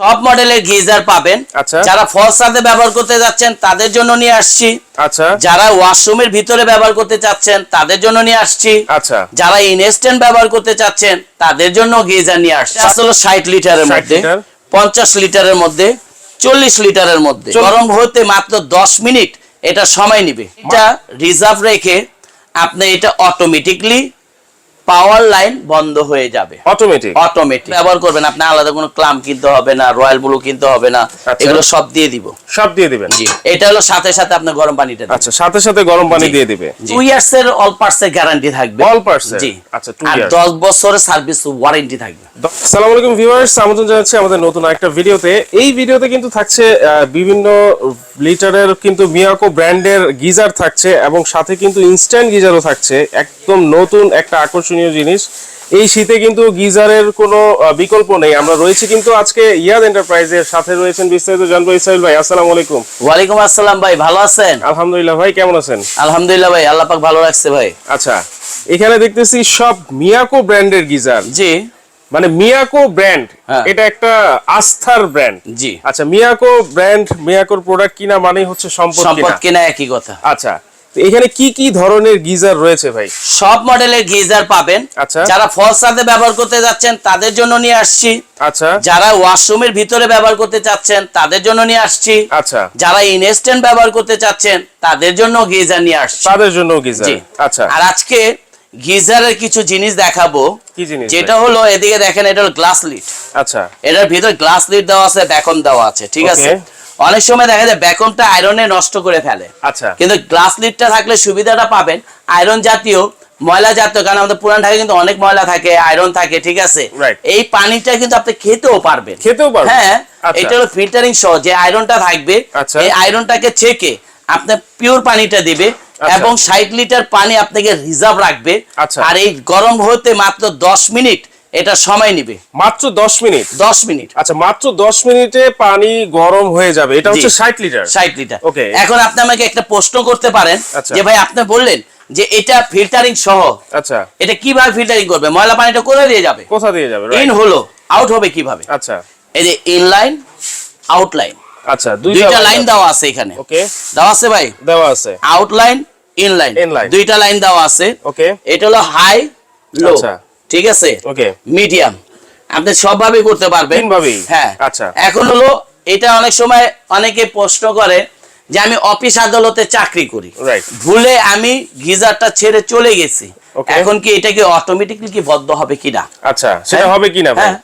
সব মডেলের গিজার পাবেন। আচ্ছা। যারা ফলসাতে ব্যবহার করতে যাচ্ছেন তাদের জন্য নিয়ে আসছি। আচ্ছা। যারা ওয়াশরুমের ভিতরে ব্যবহার করতে চাচ্ছেন তাদের জন্য নিয়ে আসছি। আচ্ছা। যারা ইনস্ট্যান্ট ব্যবহার করতে চাচ্ছেন তাদের জন্য গিজার নিয়ে আসছি। আসলে ষাট লিটারের মধ্যে পঞ্চাশ লিটারের মধ্যে চল্লিশ লিটারের মধ্যে। গরম হতে মাত্র দশ মিনিট এটা সময় নিবে। এটা রিজার্ভ রেখে আপনি এটা অটোমেটিকলি পাওয়ার লাইন বন্ধ হয়ে যাবে। অটোমেটিক অটোমেটিক ব্যবহার করবেন আপনি আলাদা কোনো ক্লাম কিনতে হবে না রয়্যাল ব্লু কিনতে হবে না আচ্ছা। এগুলো সব দিয়ে দিব। সব দিয়ে দিবেন? জি এটা হলো সাথে সাথে আপনার গরম পানিটা আচ্ছা সাথে সাথে গরম পানি দিয়ে দিবে। টু ইয়ার্স এর অল পার্টস এর গ্যারান্টি থাকবে। Parts এর? জি। আচ্ছা, two আর 10 বছরের সার্ভিস ওয়ারেন্টি থাকবে। আসসালামু আলাইকুম ভিউয়ার্স আমন্ত্রণ জানাচ্ছি আমাদের নতুন একটা ভিডিওতে এই ভিডিওতে কিন্তু থাকছে বিভিন্ন লিটারের কিন্তু মিয়াকো ব্র্যান্ডের গিজার থাকছে এবং সাথে কিন্তু ইনস্ট্যান্ট গিজারও থাকছে। একদম নতুন একটা আকর্ষণীয় জিনিস। এই শীতে কিন্তু গিজারের কোনো বিকল্প নেই। আমরা রয়েছি কিন্তু আজকে ইয়াদ এন্টারপ্রাইজের সাথে রয়েছেন বিস্তারিত জানব ইসরাইল ভাই। আসসালামু আলাইকুম। ওয়ালাইকুম আসসালাম ভাই ভালো আছেন? আলহামদুলিল্লাহ ভাই কেমন আছেন? আলহামদুলিল্লাহ ভাই আল্লাহ পাক ভালো রাখছে ভাই। আচ্ছা এখানে দেখতেছি সব মিয়াকো ব্র্যান্ডের গিজার। জি। মানে মিয়াকো ব্র্যান্ড হ্যাঁ। এটা একটা আস্থার ব্র্যান্ড। জি। আচ্ছা মিয়াকো ব্র্যান্ড মিয়াকোর প্রোডাক্ট কিনা মানেই হচ্ছে সম্পদ কিনা একই কথা। আচ্ছা তো এখানে কি কি ধরনের গিজার রয়েছে ভাই? সব মডেলের গিজার পাবেন। আচ্ছা। যারা ফলসাতে ব্যবহার করতে যাচ্ছেন তাদের জন্য নিয়ে আসছি। আচ্ছা। যারা ওয়াশরুমের ভিতরে ব্যবহার করতে চাচ্ছেন তাদের জন্য নিয়ে আসছি। আচ্ছা। যারা ইনস্ট্যান্ট ব্যবহার করতে চাচ্ছেন তাদের জন্য গিজার নিয়ে আসছি। তাদের জন্য গিজার। আচ্ছা। আর আজকে গিজারের কিছু জিনিস দেখাবো। কি জিনিস যেটা হলো এদিকে দেখেন এটা হলো গ্লাস লিড আচ্ছা। এটার ভিতর গ্লাস লিড দেওয়া আছে ব্যাকন দেওয়া আছে ঠিক আছে. অনেক সময় দেখা যায় ব্যাকনটা আয়রনে নষ্ট করে ফেলে আচ্ছা কিন্তু গ্লাস লিডটা থাকলে সুবিধাটা পাবেন আয়রন জাতীয় ময়লা জাতীয় কারণ আমাদের পুরান ঢাকায় কিন্তু অনেক ময়লা থাকে আয়রন থাকে ঠিক আছে এই পানিটা কিন্তু আপনি খেতেও পারবেন খেতেও পারবেন? হ্যাঁ আচ্ছা। এটা হলো ফিল্টারিং সহ যে আয়রনটা থাকবে আচ্ছা। এই আয়রনটাকে ছেকে আপনার পিওর পানিটা দিবে আচ্ছা। এবং ষাট লিটার পানি আপনাকে রিজার্ভ রাখবে। আর এই গরম হতে মাত্র দশ মিনিট এটা সময় নিবে। মাত্র দশ মিনিট? দশ মিনিট। আচ্ছা মাত্র দশ মিনিটে পানি গরম হয়ে যাবে। এটা হচ্ছে জি। ষাট লিটার? ষাট লিটার। Okay. এখন আপনি আমাকে একটা প্রশ্ন করতে পারেন আচ্ছা। যে ভাই আপনি বললেন যে এটা ফিল্টারিং সহ। আচ্ছা। এটা কীভাবে ফিল্টারিং করবে? ময়লা পানিটা কোথায় দিয়ে যাবে? কোথায় দিয়ে যাবে? ইন হলো আউট হবে কীভাবে? আচ্ছা। এই যে ইন লাইন আউট লাইন আচ্ছা দুইটা লাইন দেওয়া আছে এখানে। ওকে। দেওয়া আছে ভাই? দেওয়া আছে। Out line in line In line. দুইটা লাইন দেওয়া আছে। ওকে। এটা হলো হাই লো আচ্ছা। ঠিক আছে? ওকে। মিডিয়াম আপনি সবভাবে করতে পারবেন। হ্যাঁ। আচ্ছা। এখন হলো এটা অনেক সময় অনেকে প্রশ্ন করে যে আমি অফিস আদালতে চাকরি করি। ভুলে আমি গিজারটা ছেড়ে চলে গেছি। এখন কি এটা কি অটোমেটিকলি কি বদ্ধ হবে কিনা আচ্ছা সেটা হ্যাঁ? হবে কিনা হ্যাঁ।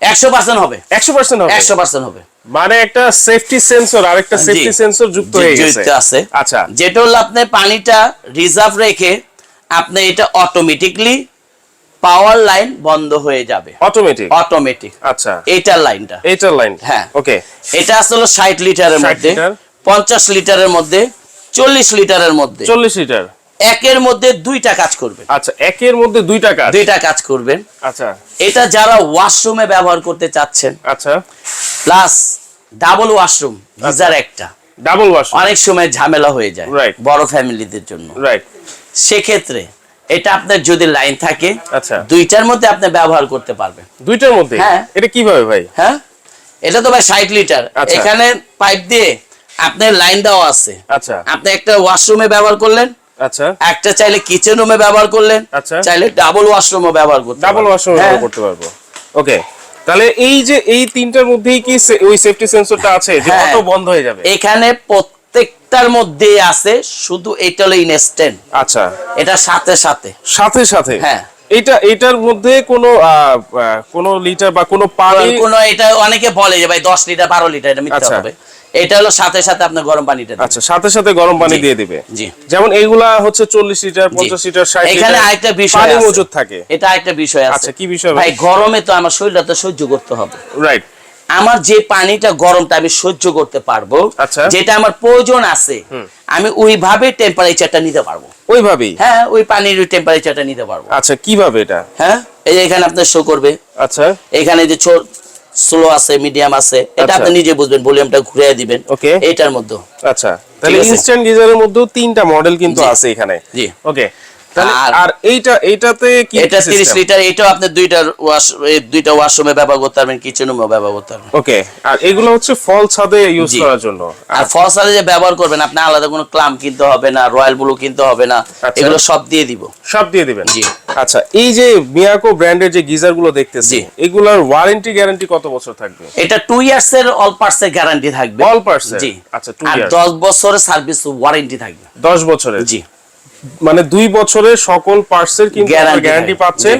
একশো পার্সেন্ট হবে। একশো পার্সেন্ট হবে? একশো পার্সেন্ট হবে। মানে একটা সেফটি সেন্সর আর একটা সেফটি সেন্সর যুক্ত হয়ে গেছে। যুক্ত আছে। আচ্ছা। যেটা হলো আপনি পানিটা রিজার্ভ রেখে আপনি এটা অটোমেটিকলি পাওয়ার লাইন বন্ধ হয়ে যাবে। অটোমেটিক অটোমেটিক আচ্ছা। এইটার লাইনটা। এইটার লাইন? হ্যাঁ। ওকে এটা আসলে ষাট লিটারের মধ্যে। লিটার। পঞ্চাশ লিটারের মধ্যে। চল্লিশ লিটারের মধ্যে। চল্লিশ লিটার। একের মধ্যে দুইটা কাজ করবে আচ্ছা একের মধ্যে দুইটা কাজ? দুইটা কাজ করবেন। আচ্ছা। এটা যারা ওয়াশরুমে ব্যবহার করতে চাচ্ছেন আচ্ছা। প্লাস ডাবল ওয়াশরুম গিজার একটা। ডাবল ওয়াশ অনেক সময় ঝামেলা হয়ে যায় Right. বড় ফ্যামিলিদের জন্য। রাইট সেক্ষেত্রে এটা আপনার যদি লাইন থাকে আচ্ছা। দুইটার মধ্যে আপনি ব্যবহার করতে পারবেন। দুইটার মধ্যে? হ্যাঁ। এটা কীভাবে ভাই? হ্যাঁ? এটা তো ভাই ষাট লিটার। আচ্ছা। এখানে পাইপ দিয়ে আপনার লাইন দেওয়া আছে। আচ্ছা। আপনি একটা ওয়াশরুমে ব্যবহার করলেন। আচ্ছা। একটা চাইলে কিচেন রুমে ব্যবহার করলেন। আচ্ছা। চাইলে ডাবল ওয়াশরুমে ব্যবহার করতে ডাবল ওয়াশরুম হ্যাঁ, করতে পারব। ওকে তাহলে এই যে এই তিনটার মধ্যেই কি ওই সেফটি সেন্সরটা আছে যে হ্যাঁ। অটো বন্ধ হয়ে যাবে? এখানে প্রত্যেকটার মধ্যেই আছে শুধু এটা হলো ইনস্ট্যান্ট আচ্ছা। এটা সাথে সাথে। সাথে সাথে? হ্যাঁ। এটা এটার মধ্যে কোনো কোনো লিটার বা কোনো পানি? কোন এটা অনেকে বলে যে ভাই দশ লিটার বারো লিটার এটা মিথ্যা আচ্ছা। হবে। এটা হলো সাথে সাথে আপনার গরম পানিটা। আচ্ছা সাথে সাথে গরম পানি দিয়ে দিবে। জি। যেমন এইগুলা হচ্ছে চল্লিশ লিটার জি। পঞ্চাশ লিটার এখানে লিটার আরেকটা বিষয় পানি মজুদ থাকে। এটা একটা বিষয় আছে। আচ্ছা, কি বিষয় ভাই? ভাই? গরমে তো আমার শরীরটা তো সহ্য করতে হবে। রাইট আমার যে পানিটা গরমটা আমি সহ্য করতে পারব আচ্ছা। যেটা আমার প্রয়োজন আছে আমি ওইভাবে টেম্পারেচারটা নিতে পারব। ওইভাবেই? হ্যাঁ ওই পানির টেম্পারেচারটা নিতে পারব। আচ্ছা কীভাবে এটা? হ্যাঁ এই যে এখানে আপনার শো করবে। আচ্ছা। এখানে যে স্লো আছে মিডিয়াম আছে এটা আচ্ছা। আপনি নিজে বুঝবেন ভলিউমটা ঘুরিয়ে দিবেন। ওকে। এটার মধ্যে আচ্ছা তাহলে ইনস্ট্যান্ট গিজারের মধ্যেও তিনটা মডেল কিন্তু আছে এখানে। জি। ওকে আর- এইটা এইটাতে কি এটা তিরিশ system? লিটার এটাও আপনি দুইটা ওয়াশ এই দুইটা ওয়াশরুমে ব্যবহার করতে পারবেন কিচেন রুমে ব্যবহার করতে পারবেন। ওকে আর এগুলো হচ্ছে ফল ছাদে ইউজ করার জন্য। আর ফসালে যে ব্যবহার করবেন আপনি আলাদা কোনো ক্লাম কিনতে হবে না রয়্যাল ব্লু কিনতে হবে না আচ্ছা। এগুলো সব দিয়ে দিব। সব দিয়ে দিবেন? জি। আচ্ছা এই যে মিয়াকো ব্র্যান্ডের যে গিজারগুলো দেখতেছি। এগুলার ওয়ারেন্টি গ্যারান্টি কত বছর থাকবে? এটা টু ইয়ার্স এর অল পার্টস এর গ্যারান্টি থাকবে। Parts এর? জি। আচ্ছা, two আর 10 বছরের সার্ভিস ওয়ারেন্টি থাকবে। দশ বছরের? জি। মানে দুই বছরের সকল পার্টস এর কিন্তু গ্যারান্টি পাচ্ছেন।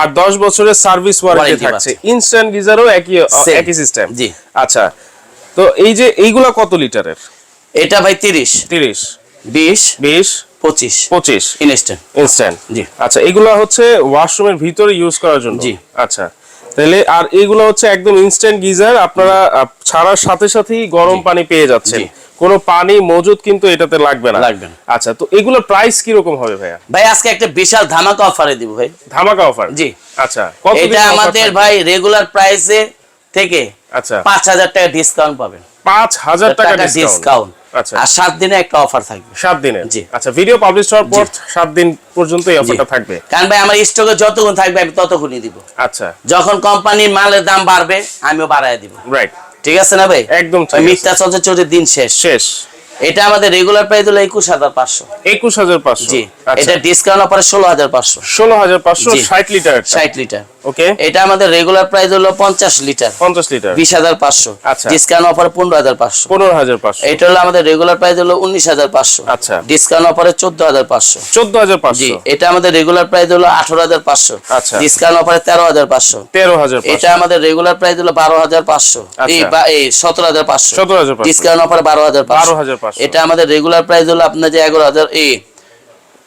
আর দশ বছরের সার্ভিস ওয়ারেন্টি থাকছে। ইনস্ট্যান্ট গিজারও একই একই সিস্টেম জি। আচ্ছা তো এই যে এইগুলা কত লিটারের? এটা ভাই 30 তিরিশ। 20 বিশ। 25 পঁচিশ। ইনস্ট্যান্ট ইনস্ট্যান্ট জি। আচ্ছা এগুলা হচ্ছে ওয়াশরুমের ভিতরে ইউজ করার জন্য? জি। আচ্ছা। তাহলে আর এগুলো হচ্ছে একদম ইনস্ট্যান্ট গিজার আপনারা ছাড়ার সাথে সাথেই গরম পানি পেয়ে যাচ্ছেন। কোনো পানি মজুদ কিন্তু এটাতে লাগবে না। লাগবে আচ্ছা তো এগুলোর প্রাইস কি রকম হবে ভাইয়া? ভাই আজকে একটা বিশাল ধামাকা অফারে দিব ভাই। ধামাকা অফার জি। আচ্ছা কত এটা আমাদের ভাই রেগুলার প্রাইসে থেকে আচ্ছা। পাঁচ হাজার টাকা ডিসকাউন্ট পাবেন। পাঁচ হাজার টাকা টাকা ডিসকাউন্ট আর সাত দিনে একটা অফার থাকবে। সাত দিনের? জি। আচ্ছা ভিডিও পাবলিশ হওয়ার পর সাত দিন পর্যন্ত এই অফারটা থাকবে? কারণ ভাই আমার স্টকে যতক্ষণ থাকবে আমি ততক্ষণই দিব। আচ্ছা। যখন কোম্পানির মালের দাম বাড়বে আমিও বাড়ায় দিব। রাইট ঠিক আছে না ভাই? একদম ঠিক মিথ্যা চলছে চোরের দিন শেষ। শেষ। এটা আমাদের রেগুলার প্রাইস হলো একুশ হাজার পাঁচশো। একুশ হাজার পাঁচশো। জি। আচ্ছা। এটা ডিসকাউন্ট অফারে ষোলো হাজার পাঁচশো। ষোলো হাজার পাঁচশো। ষাট লিটার ষাট লিটার ওকে এটা আমাদের রেগুলার প্রাইস হলো পঞ্চাশ লিটার পঞ্চাশ লিটার বিশ হাজার পাঁচশো আচ্ছা। ডিসকাউন্ট অফারে পনেরো হাজার পাঁচশো পনেরো হাজার পাঁচশো এটা হলো আমাদের রেগুলার প্রাইস হলো উনিশ হাজার পাঁচশো আচ্ছা। ডিসকাউন্ট অফারে চোদ্দ হাজার পাঁচশো চোদ্দ হাজার জি এটা আমাদের রেগুলার প্রাইস হলো আঠারো হাজার পাঁচশো আচ্ছা। ডিসকাউন্ট অফারে তেরো হাজার পাঁচশো তেরো হাজার এটা আমাদের রেগুলার প্রাইস হলো বারো হাজার পাঁচশো এই আচ্ছা। বা- এই সতেরো হাজার পাঁচশো সতেরো হাজার পাঁচশো ডিসকাউন্ট অফারে বারো হাজার পাঁচশো 12,500 এটা আমাদের রেগুলার প্রাইস হলো আপনার যে এগারো হাজার এই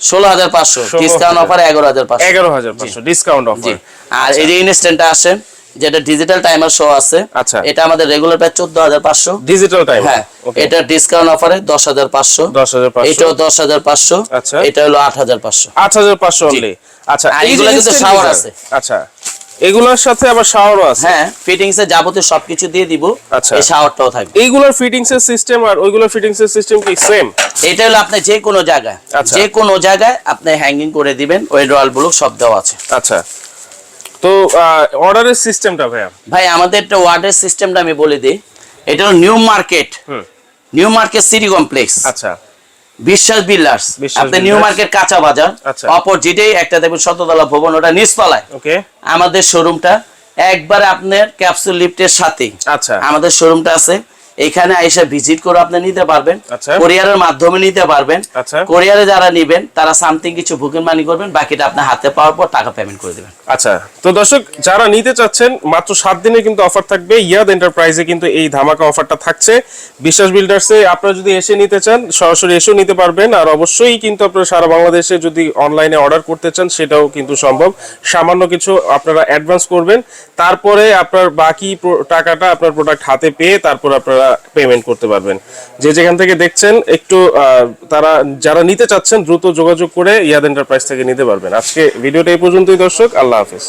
ষোলো হাজার পাঁচশো ডিসকাউন্ট অফারে এগারো হাজার পাঁচশো এগারো হাজার পাঁচশো ডিসকাউন্ট অফার আর এই যে ইনস্ট্যান্টটা আসে যেটা ডিজিটাল টাইমার শো আছে আচ্ছা। এটা আমাদের রেগুলার হাজার পাঁচশো। ডিজিটাল টাইম হ্যাঁ এটা ডিসকাউন্ট অফারে দশ হাজার পাঁচশো। দশ হাজার পাঁচশো। এটাও দশ হাজার পাঁচশো আচ্ছা। এটা হলো আট হাজার পাঁচশো। আট হাজার পাঁচশো অনলি আচ্ছা আর এই যে কিন্তু geyser, আছে। আচ্ছা। এগুলোর সাথে আবার শাওয়ারও আছে? হ্যাঁ ফিটিংস এ যাবতীয় সবকিছু দিয়ে দিব। আচ্ছা। এই শাওয়ারটাও থাকবে। এইগুলোর ফিটিংস এর সিস্টেম আর ওইগুলোর ফিটিংস এর সিস্টেম কি সেম এটা হলো আপনি যে কোনো জায়গায়। আচ্ছা। যে কোনো জায়গায় আপনি হ্যাঙ্গিং করে দিবেন ওই রয়্যাল ব্লু সব দেওয়া আছে। আচ্ছা। তো অর্ডারের সিস্টেমটা ভাইয়া? ভাই আমাদের একটা ওয়ার্ডের সিস্টেমটা আমি বলে দিই। এটা হলো new market new market city complex আচ্ছা। বিশ্বাস বিল্ডার্স আপনি নিউ মার্কেট কাঁচা বাজার। আচ্ছা। অপোজিটেই একটা দেখবেন শততলা ভবন ওটা নিচতলায়। ওকে আমাদের শোরুমটা একবারে আপনার ক্যাপসুল লিফটের সাথে আচ্ছা। আমাদের শোরুমটা আছে। এখানে আইসা ভিজিট করে আপনি নিতে পারবেন। আচ্ছা। কোরিয়ারের মাধ্যমে নিতে পারবেন। আচ্ছা। কোরিয়ারে যারা নিবেন তারা সামথিং কিছু বুকিং মানি করবেন বাকিটা আপনার হাতে পাওয়ার পর টাকা পেমেন্ট করে দেবেন। আচ্ছা তো দর্শক যারা নিতে চাচ্ছেন মাত্র সাত দিনে কিন্তু অফার থাকবে। ইয়াদ এন্টারপ্রাইজে কিন্তু এই ধামাকা অফারটা থাকছে। বিশ্বাস বিল্ডার্সে আপনারা যদি এসে নিতে চান সরাসরি এসেও নিতে পারবেন। আর অবশ্যই কিন্তু আপনারা সারা বাংলাদেশে যদি অনলাইনে অর্ডার করতে চান সেটাও কিন্তু সম্ভব। সামান্য কিছু আপনারা অ্যাডভান্স করবেন। তারপরে আপনার বাকি টাকাটা আপনার প্রোডাক্ট হাতে পেয়ে তারপর আপনারা পেমেন্ট করতে পারবেন। যে যেখান থেকে দেখছেন, একটু তারা যারা নিতে চাচ্ছেন, দ্রুত যোগাযোগ করে ইয়াদ এন্টারপ্রাইজ থেকে নিতে পারবেন। আজকে ভিডিওটা এই পর্যন্তই, দর্শক, আল্লাহ হাফিজ।